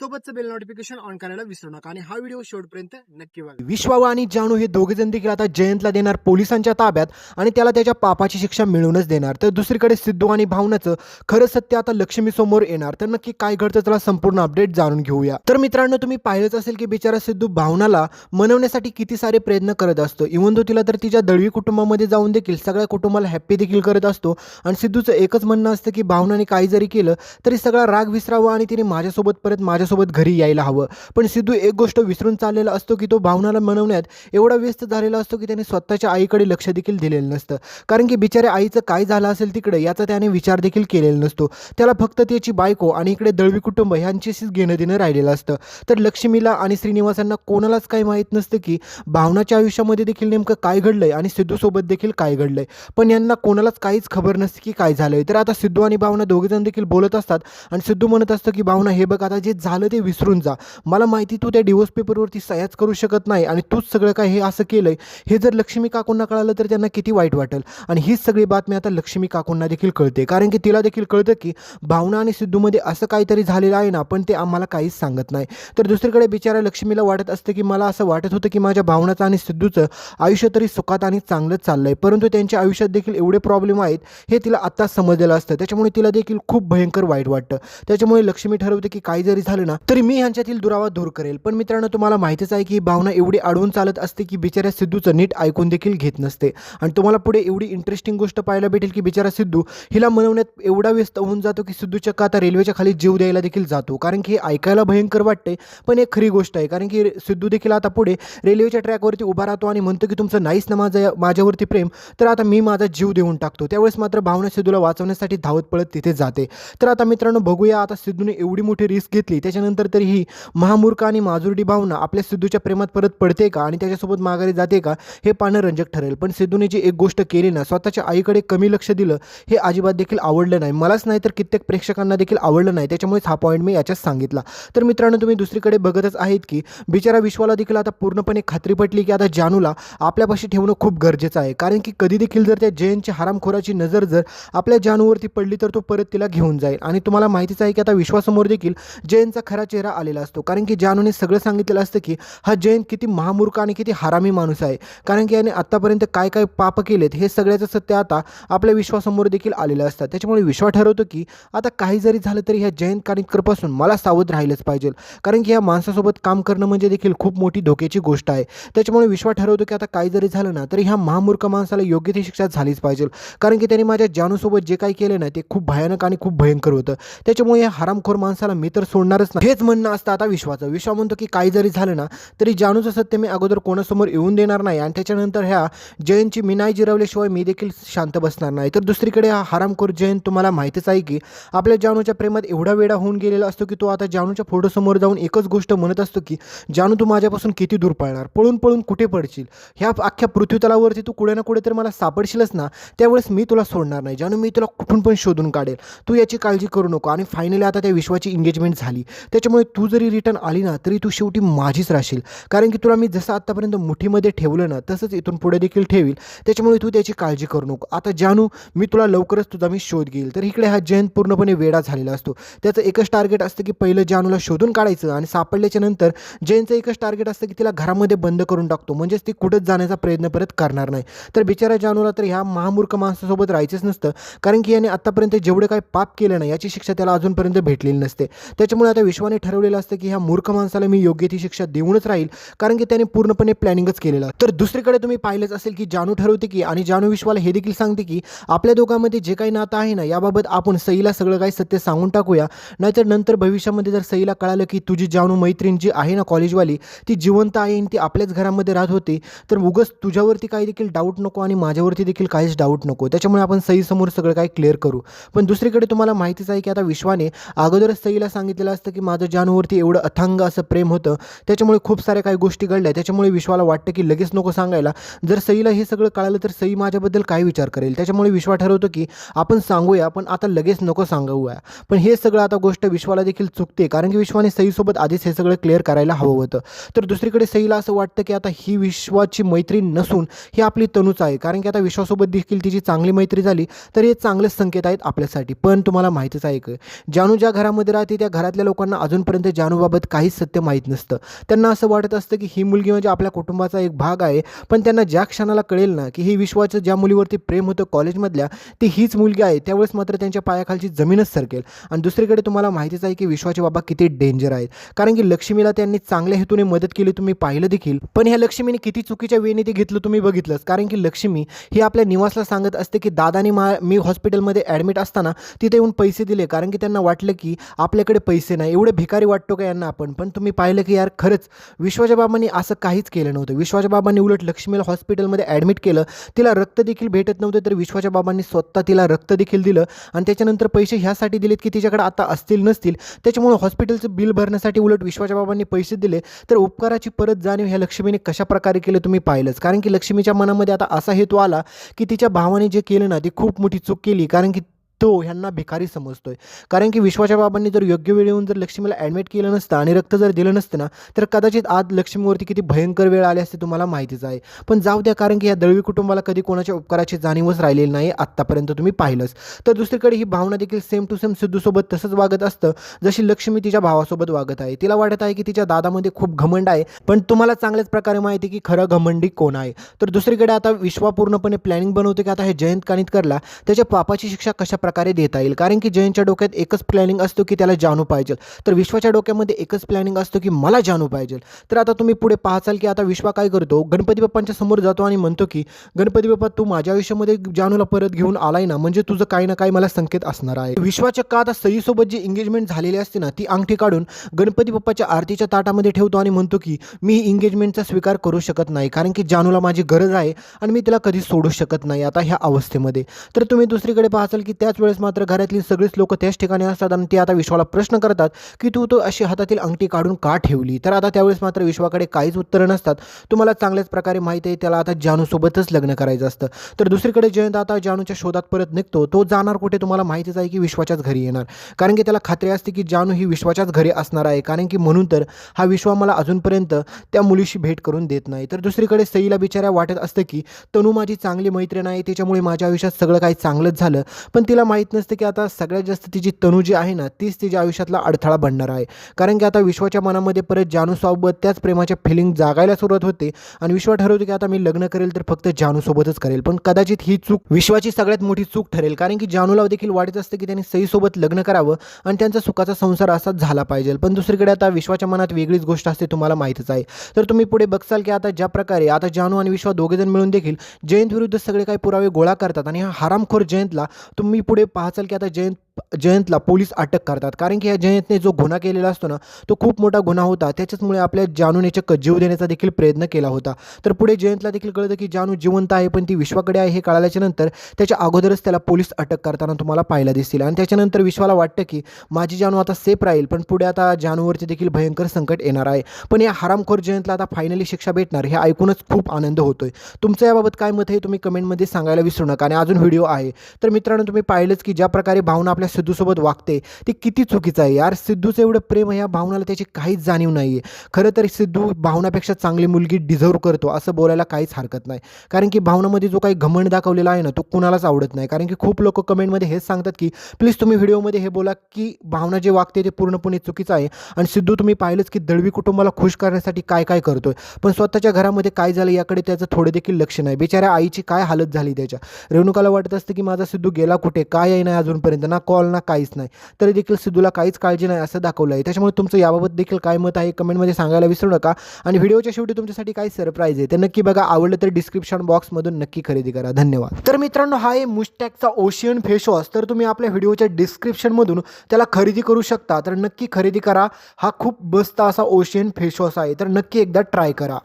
सोबतचं bell notification on करायला विसरू नका. आणि हा व्हिडिओ शेवटपर्यंत नक्की बघा. विश्वाव आणि जानू हे दोघे जण देखील आता जयंतला देणार पोलिसांच्या ताब्यात आणि त्याला त्याच्या पापाची शिक्षा मिळवूनच देणार. तर दुसरीकडे सिद्धू आणि भावनाचं खरं सत्य आता लक्ष्मी समोर येणार. तर नक्की काय घडतं त्याला संपूर्ण अपडेट जाणून घेऊया. तर मित्रांनो तुम्ही पाहिलंच असेल की बिचारा सिद्धू भावनाला मनवण्यासाठी किती सारे प्रयत्न करत असतो. इवन तो तिला तर तिच्या दळवी कुटुंबामध्ये जाऊन देखील सगळ्या कुटुंबाला हॅप्पी देखील करत असतो. आणि सिद्धूचं एकच म्हणणं असतं की भावनाने काही जरी केलं तरी सगळा राग विसरावा आणि तिने माझ्यासोबत परत माझ्या माझ्यासोबत घरी यायला हवं. पण सिद्धू एक गोष्ट विसरून चाललेला असतो की तो भावनाला मनवण्यात एवढा व्यस्त झालेला असतो की त्याने स्वतःच्या आईकडे लक्ष देखील दिलेलं नसतं. कारण की बिचाऱ्या आईचं काय झालं असेल तिकडे याचा त्याने विचार देखील केलेला नसतो. त्याला फक्त त्याची बायको आणि इकडे दळवी कुटुंब ह्यांच्याशीच घेणं देणं राहिलेलं असतं. तर लक्ष्मीला आणि श्रीनिवासांना कोणालाच काही माहीत नसतं की भावनाच्या आयुष्यामध्ये देखील नेमकं काय घडलंय आणि सिद्धूसोबत देखील काय घडलंय. पण यांना कोणालाच काहीच खबर नसते की काय झालंय. तर आता सिद्धू आणि भावना दोघेजण देखील बोलत असतात आणि सिद्धू म्हणत असतं की भावना हे बघ आता जे झालं ते विसरून जा. मला माहिती तू त्या डिवोर्स पेपरवरती सह्याच करू शकत नाही आणि तूच सगळं काय हे असं केलंय. हे जर लक्ष्मी काकूंना कळालं तर त्यांना किती वाईट वाटेल. आणि हीच सगळी बातमी आता लक्ष्मी काकूंना देखील कळते. कारण की तिला देखील कळतं की भावना आणि सिद्धूमध्ये असं काहीतरी झालेलं आहे ना पण ते आम्हाला काहीच सांगत नाही. तर दुसरीकडे बिचारा लक्ष्मीला वाटत असतं की मला असं वाटत होतं की माझ्या भावनाचं आणि सिद्धूचं आयुष्य तरी सुखात आणि चांगलंच चाललं आहे परंतु त्यांच्या आयुष्यात देखील एवढे प्रॉब्लेम आहेत हे तिला आत्ताच समजलेलं असतं. त्याच्यामुळे तिला देखील खूप भयंकर वाईट वाटतं. त्याच्यामुळे लक्ष्मी ठरवते की काही जरी झालं ना तरी मी ह्यांच्यातील दुरावा दूर करेल. पण मित्रांनो तुम्हाला माहितीच आहे की ही भावना एवढी अडवून चालत असते की बिचाऱ्या सिद्धूचं नीट ऐकून देखील घेत नसते. आणि तुम्हाला पुढे एवढी इंटरेस्टिंग गोष्ट पाहायला भेटेल की बिचारा सिद्धू हिला मनवण्यात एवढा व्यस्त होऊन जातो की सिद्धू चक्का आता रेल्वेच्या खाली जीव द्यायला देखील जातो. कारण की हे ऐकायला भयंकर वाटते पण एक खरी गोष्ट आहे. कारण की सिद्धू देखील आता पुढे रेल्वेच्या ट्रॅकवरती उभा राहतो आणि म्हणतो की तुमचं नाहीच ना माझ्या माझ्यावरती प्रेम तर आता मी माझा जीव देऊन टाकतो. त्यावेळेस मात्र भावना सिद्धूला वाचवण्यासाठी धावत पळत तिथे जाते. तर आता मित्रांनो बघूया आता सिद्धूने एवढी मोठी रिस्क घेतली त्याच्या तरी ही महामूर्ख आणि माजुर्डी भावना आपल्या सिद्धूच्या प्रेमात परत पडते का? आणि त्याच्यासोबत माघारी जाते का? हे पाहणं रंजक ठरेल. पण सिद्धूने जी एक गोष्ट केली ना स्वतःच्या आईकडे कमी लक्ष दिलं हे अजिबात देखील आवडलं नाही. मलाच नाही तर कित्येक प्रेक्षकांना देखील आवडलं नाही. त्याच्यामुळेच हा पॉईंट मी याच्यात सांगितला. तर मित्रांनो तुम्ही दुसरीकडे बघतच आहेत की बिचारा विश्वाला देखील आता पूर्णपणे खात्री पटली की आता जानूला आपल्यापाशी ठेवणं खूप गरजेचं आहे. कारण की कधी देखील जर त्या जयंतच्या हरामखोराची नजर जर आपल्या जानूवरती पडली तर तो परत तिला घेऊन जाईल. आणि तुम्हाला माहितीच आहे की आता विश्वासमोर देखील जयंतचा खरा चेहरा आलेला असतो. कारण की जानूने सगळं सांगितलेलं असतं की हा जैन किती महामूर्ख आणि किती हरामी माणूस आहे. कारण की याने आत्तापर्यंत काय काय पाप केलेत हे सगळ्याचं सत्य आता आपल्या विश्वासमोर देखील आलेलं असतं. त्याच्यामुळे विश्वास ठरवतो की आता काही जरी झालं तरी ह्या जैन कानिटकरपासून मला सावध राहिलंच पाहिजे. कारण की या माणसासोबत काम करणं म्हणजे देखील खूप मोठी धोक्याची गोष्ट आहे. त्याच्यामुळे विश्वास ठरवतो की आता काही जरी झालं ना तरी ह्या महामूर्ख माणसाला योग्य ती शिक्षा झालीच पाहिजे. कारण की त्यांनी माझ्या जानूसोबत जे काही केलं ना ते खूप भयानक आणि खूप भयंकर होतं. त्याच्यामुळे या हरामखोर माणसाला मी तर सोडणारच नाही. हेच म्हणणं असतं आता विश्वाचं. विश्वा म्हणतो की काही जरी झालं ना तरी जानूचं सत्य मी अगोदर कोणासमोर येऊन देणार नाही आणि त्याच्यानंतर ह्या जयंतची मी नाही जिरवल्याशिवाय मी देखील शांत बसणार नाही. तर दुसरीकडे हा हरामखोर जयंत तुम्हाला माहितीच आहे की आपल्या जानूच्या प्रेमात एवढा वेळा होऊन गेलेला असतो की तो आता जानूच्या फोटोसमोर जाऊन एकच गोष्ट म्हणत असतो की जानू तू माझ्यापासून किती दूर पळणार? पळून पळून कुठे पडशील? ह्या अख्ख्या पृथ्वीतलावरती तू कुठे ना कुठे तर मला सापडशीलच ना त्यावेळेस मी तुला सोडणार नाही. जानू मी तुला कुठून पण शोधून काढेल. तू याची काळजी करू नको आणि फायनली आता त्या विश्वाची एंगेजमेंट झाली. त्याच्यामुळे तू जरी रिटर्न आली ना तरी तू शेवटी माझीच राहशील. कारण की तुला मी जसं आत्तापर्यंत मुठीमध्ये ठेवलं ना तसंच इथून पुढे देखील ठेवील. त्याच्यामुळे तू त्याची काळजी करू नको. आता जानू मी तुला लवकरच तुझा मी शोध घेईल. तर इकडे हा जयंत पूर्णपणे वेडा झालेला असतो. त्याचं एकच टार्गेट असतं की पहिलं जानूला शोधून काढायचं आणि सापडल्याच्या नंतर जयंतचं एकच टार्गेट असतं की तिला घरामध्ये बंद करून टाकतो. म्हणजेच ती कुठंच जाण्याचा प्रयत्न परत करणार नाही. तर बिचारा जानूला तर ह्या महामूर्ख माणसासोबत राहायचंच नसतं. कारण की याने आत्तापर्यंत जेवढे काही पाप केलं ना याची शिक्षा त्याला अजूनपर्यंत भेटलेली नसते. त्याच्यामुळे आता विश्वाने ठरवलेलं असतं की ह्या मूर्ख माणसाला मी योग्य ती शिक्षा देऊनच राहील कारण की त्याने पूर्णपणे प्लॅनिंगच केलेलं. तर दुसरीकडे तुम्ही पाहिलंच असेल की जानू ठरवते की आणि जानू विश्वाला हे देखील सांगते की आपल्या दोघांमध्ये जे काही नातं आहे ना याबाबत आपण सईला सगळं काही सत्य सांगून टाकूया. नाहीतर नंतर भविष्यामध्ये जर सईला कळालं की तुझी जानू मैत्रीण जी आहे ना कॉलेजवाली ती जिवंत आहे आणि ती आपल्याच घरामध्ये राहत होती तर उगस तुझ्यावरती काही देखील डाऊट नको आणि माझ्यावरती देखील काहीच डाऊट नको. त्याच्यामुळे आपण सईसमोर सगळं काही क्लिअर करू. पण दुसरीकडे तुम्हाला माहितीच आहे की आता विश्वाने अगोदरच सईला सांगितलेलं असतं की की माझं जानूवरती एवढं अथांग असं प्रेम होतं त्याच्यामुळे खूप साऱ्या काही गोष्टी घडल्या. त्याच्यामुळे विश्वाला वाटतं की लगेच नको सांगायला. जर सईला हे सगळं कळालं तर सई माझ्याबद्दल काय विचार करेल? त्याच्यामुळे विश्वा ठरवतो की आपण सांगूया पण आता लगेच नको सांगूया पण हे सगळं आता गोष्ट विश्वाला देखील चुकते कारण की विश्वाने सईसोबत आधीच हे सगळं क्लिअर करायला हवं होतं. तर दुसरीकडे सईला असं वाटतं की आता ही विश्वाची मैत्रीण नसून ही आपली तनूच आहे कारण की आता विश्वासोबत देखील तिची चांगली मैत्री झाली तर हे चांगलेच संकेत आहेत आपल्यासाठी. पण तुम्हाला माहितीच आहे का जानू ज्या घरामध्ये राहते त्या घरातल्या लोकांना अजूनपर्यंत जानूबाबत काहीच सत्य माहीत नसतं. त्यांना असं वाटत असतं की ही मुलगी म्हणजे आपल्या कुटुंबाचा एक भाग आहे पण त्यांना ज्या क्षणाला कळेल ना की ही विश्वाचं ज्या मुलीवरती प्रेम होतं कॉलेजमधल्या ती हीच मुलगी आहे त्यावेळेस मात्र त्यांच्या पायाखालची जमीनच सरकेल. आणि दुसरीकडे तुम्हाला माहितीच आहे की विश्वाचे बाबा किती डेंजर आहेत. कारण की लक्ष्मीला त्यांनी चांगल्या हेतूने मदत केली तुम्ही पाहिलं देखील पण ह्या लक्ष्मीने किती चुकीच्या वेळेने ते घेतलं तुम्ही बघितलंच कारण की लक्ष्मी ही आपल्या निवासला सांगत असते की दादानी मा मी हॉस्पिटलमध्ये ॲडमिट असताना तिथे येऊन पैसे दिले. कारण की त्यांना वाटलं की आपल्याकडे पैसे नाही. एवढे भिकारी वाटतो का यांना आपण? पण तुम्ही पाहिलं की यार खरंच विश्वाच्या बाबांनी असं काहीच केलं नव्हतं. विश्वाच्या बाबांनी उलट लक्ष्मीला हॉस्पिटलमध्ये ॲडमिट केलं. तिला रक्त देखील भेटत नव्हतं तर विश्वाच्या बाबांनी स्वतः तिला रक्त देखील दिलं. आणि त्याच्यानंतर पैसे ह्यासाठी दिलेत की तिच्याकडे आता असतील नसतील. त्याच्यामुळे हॉस्पिटलचं बिल भरण्यासाठी उलट विश्वाच्या बाबांनी पैसे दिले. तर उपकाराची परत जाणीव ह्या लक्ष्मीने कशा प्रकारे केलं तुम्ही पाहिलंच? कारण की लक्ष्मीच्या मनामध्ये आता असा हेतू आला की तिच्या भावाने जे केलं ना ती खूप मोठी चूक केली. कारण की तो ह्यांना भिकारी समजतोय. कारण की विश्वाच्या बाबांनी जर योग्य वेळ येऊन जर लक्ष्मीला ॲडमिट केलं नसतं आणि रक्त जर दिलं नसतं ना तर कदाचित आज लक्ष्मीवरती किती भयंकर वेळ आली असते तुम्हाला माहितीच आहे. पण जाऊ द्या कारण की या दळवी कुटुंबाला कधी कोणाच्या उपकाराची जाणीवच राहिलेली नाही आत्तापर्यंत तुम्ही पाहिलंच. तर दुसरीकडे ही भावना देखील सेम टू सेम सिद्धूसोबत तसंच वागत असतं जशी लक्ष्मी तिच्या भावासोबत वागत आहे. तिला वाटत आहे की तिच्या दादामध्ये खूप घमंड आहे पण तुम्हाला चांगल्याच प्रकारे माहिती आहे की खरं घमंडी कोण आहे. तर दुसरीकडे आता विश्वा पूर्णपणे प्लॅनिंग बनवते की आता हे जयंत कानितकरला त्याच्या पापाची शिक्षा कशा प्रकारे देता येईल. कारण की जयंतच्या डोक्यात एकच प्लॅनिंग असतो की त्याला जानू पाहिजे. तर विश्वाच्या डोक्यामध्ये एकच प्लॅनिंग असतो की मला जानू पाहिजे. तर आता तुम्ही पुढे पाहचाल की आता विश्वा काय करतो? गणपती बाप्पांच्या समोर जातो आणि म्हणतो की गणपती बाप्पा तू माझ्या आयुष्यामध्ये जानूला परत घेऊन आलाय ना? म्हणजे तुझं काही ना काही मला संकेत असणार आहे. विश्वाच्या का आता सईसोबत जी एंगेजमेंट झालेली असते ना ती अंगठी काढून गणपती बाप्पाच्या आरतीच्या ताटामध्ये ठेवतो आणि म्हणतो की मी इंगेजमेंटचा एंगेजमेंटचा स्वीकार करू शकत नाही. कारण की जानूला माझी गरज आहे आणि मी तिला कधी सोडू शकत नाही. आता ह्या अवस्थेमध्ये. तर तुम्ही दुसरीकडे पाहचाल की त्याच वेळेस मात्र घरातली सगळीच लोक त्याच ठिकाणी असतात आणि ते आता विश्वाला प्रश्न करतात की तू तो अशी हातातील अंगठी काढून का ठेवली? तर आता त्यावेळेस मात्र विश्वाकडे काहीच उत्तरं नसतात. तुम्हाला चांगल्याच प्रकारे माहिती आहे त्याला आता जानूसोबतच लग्न करायचं असतं. तर दुसरीकडे जयंत आता जानूच्या शोधात परत निघतो. तो जाणार कुठे तुम्हाला माहितीच आहे की विश्वाच्याच घरी येणार. कारण की त्याला खात्री असते की जानू ही विश्वाच्याच घरी असणार आहे. कारण की म्हणून तर हा विश्वा मला अजूनपर्यंत त्या मुलीशी भेट करून देत नाही. तर दुसरीकडे सईला बिचाऱ्या वाटत असतं की तनू माझी चांगली मैत्रीण आहे. त्याच्यामुळे माझ्या आयुष्यात सगळं काही चांगलंच झालं. पण तिला माहीत नसतं की आता सगळ्यात जास्त तिची तनू जी आहे ना तीच तिच्या आयुष्यातला अडथळा बनणार आहे. कारण की आता विश्वाच्या मनामध्ये परत जानूसोबत त्याच प्रेमाच्या फिलिंग जागायला सुरुवात होते आणि विश्व ठरवतो की आता मी लग्न करेल तर फक्त जानूसोबतच करेल. पण कदाचित ही चूक विश्वाची सगळ्यात मोठी चूक ठरेल. कारण की जानूला देखील वाटत असतं की त्यांनी सईसोबत लग्न करावं आणि त्यांचा सुखाचा संसार असाच झाला पाहिजे. पण दुसरीकडे आता विश्वाच्या मनात वेगळीच गोष्ट असते तुम्हाला माहीतच आहे. तर तुम्ही पुढे बघसाल की आता ज्या प्रकारे आता जानू आणि विश्वा दोघेजण मिळून देखील जयंत विरुद्ध सगळे काही पुरावे गोळा करतात आणि हा हरामखोर जयंतला तुम्ही पुढे पुढे पाहचाल की आता जयंत जयंतला पोलीस अटक करतात. कारण की या जयंतने जो गुन्हा केलेला असतो ना तो खूप मोठा गुन्हा होता. त्याच्याचमुळे आपल्या जानूने चक्क जीव देण्याचा देखील प्रयत्न केला होता. तर पुढे जयंतला देखील कळतं की जानू जिवंत आहे पण ती विश्वाकडे आहे हे कळाल्याच्या नंतर त्याच्या अगोदरच त्याला पोलीस अटक करताना तुम्हाला पाहायला दिसतील. आणि त्याच्यानंतर विश्वाला वाटतं की माझी जानू आता सेफ राहील पण पुढे आता जानूवरती देखील भयंकर संकट येणार आहे. पण या हरामखोर जयंतला आता फायनली शिक्षा भेटणार हे ऐकूनच खूप आनंद होतोय. तुमचं याबाबत काय मत आहे तुम्ही कमेंटमध्ये सांगायला विसरू नका. आणि अजून व्हिडिओ आहे. तर मित्रांनो तुम्ही पाहिलंच की ज्या प्रकारे भावना आपल्या सिद्धूसोबत वागते ती किती चुकीचं आहे यार. सिद्धूचं एवढं प्रेम आहे या भावनाला त्याची काहीच जाणीव नाही आहे खरं तर सिद्धू भावनापेक्षा चांगली मुलगी डिझर्व करतो असं बोलायला काहीच हरकत नाही. कारण की भावनामध्ये जो काही घमंड दाखवलेला आहे ना तो कुणालाच आवडत नाही. कारण की खूप लोक कमेंटमध्ये हेच सांगतात की प्लीज तुम्ही व्हिडिओमध्ये हे बोला की भावना जे वागते ते पूर्णपणे चुकीचं आहे. आणि सिद्धू तुम्ही पाहिलंच की दळवी कुटुंबाला खुश करण्यासाठी काय काय करतोय. पण स्वतःच्या घरामध्ये काय झालं याकडे त्याचं थोडे देखील लक्ष नाही. बिचाऱ्या आईची काय हालत झाली त्याच्या? रेणुकाला वाटत असतं की माझा सिद्धू गेला कुठे? काय आहे नाही अजूनपर्यंत? ना कॉल ना काहीच नाही. तरी देखील सिद्धूला काहीच काळजी नाही असं दाखवलं आहे. त्याच्यामुळे तुमचं याबाबत देखील काय मत आहे कमेंटमध्ये सांगायला विसरू नका. आणि व्हिडिओच्या शेवटी तुमच्यासाठी काय सरप्राईज आहे. ते नक्की बघा. आवडलं तर डिस्क्रिप्शन बॉक्समधून नक्की खरेदी करा. धन्यवाद. तर मित्रांनो हा आहे मुस्टॅकचा ओशियन फेस वॉश तर तुम्ही आपल्या व्हिडिओच्या डिस्क्रिप्शनमधून त्याला खरेदी करू शकता. तर नक्की खरेदी करा. हा खूप बस्त असा ओशियन फेस वॉश आहे. तर नक्की एकदा ट्राय करा.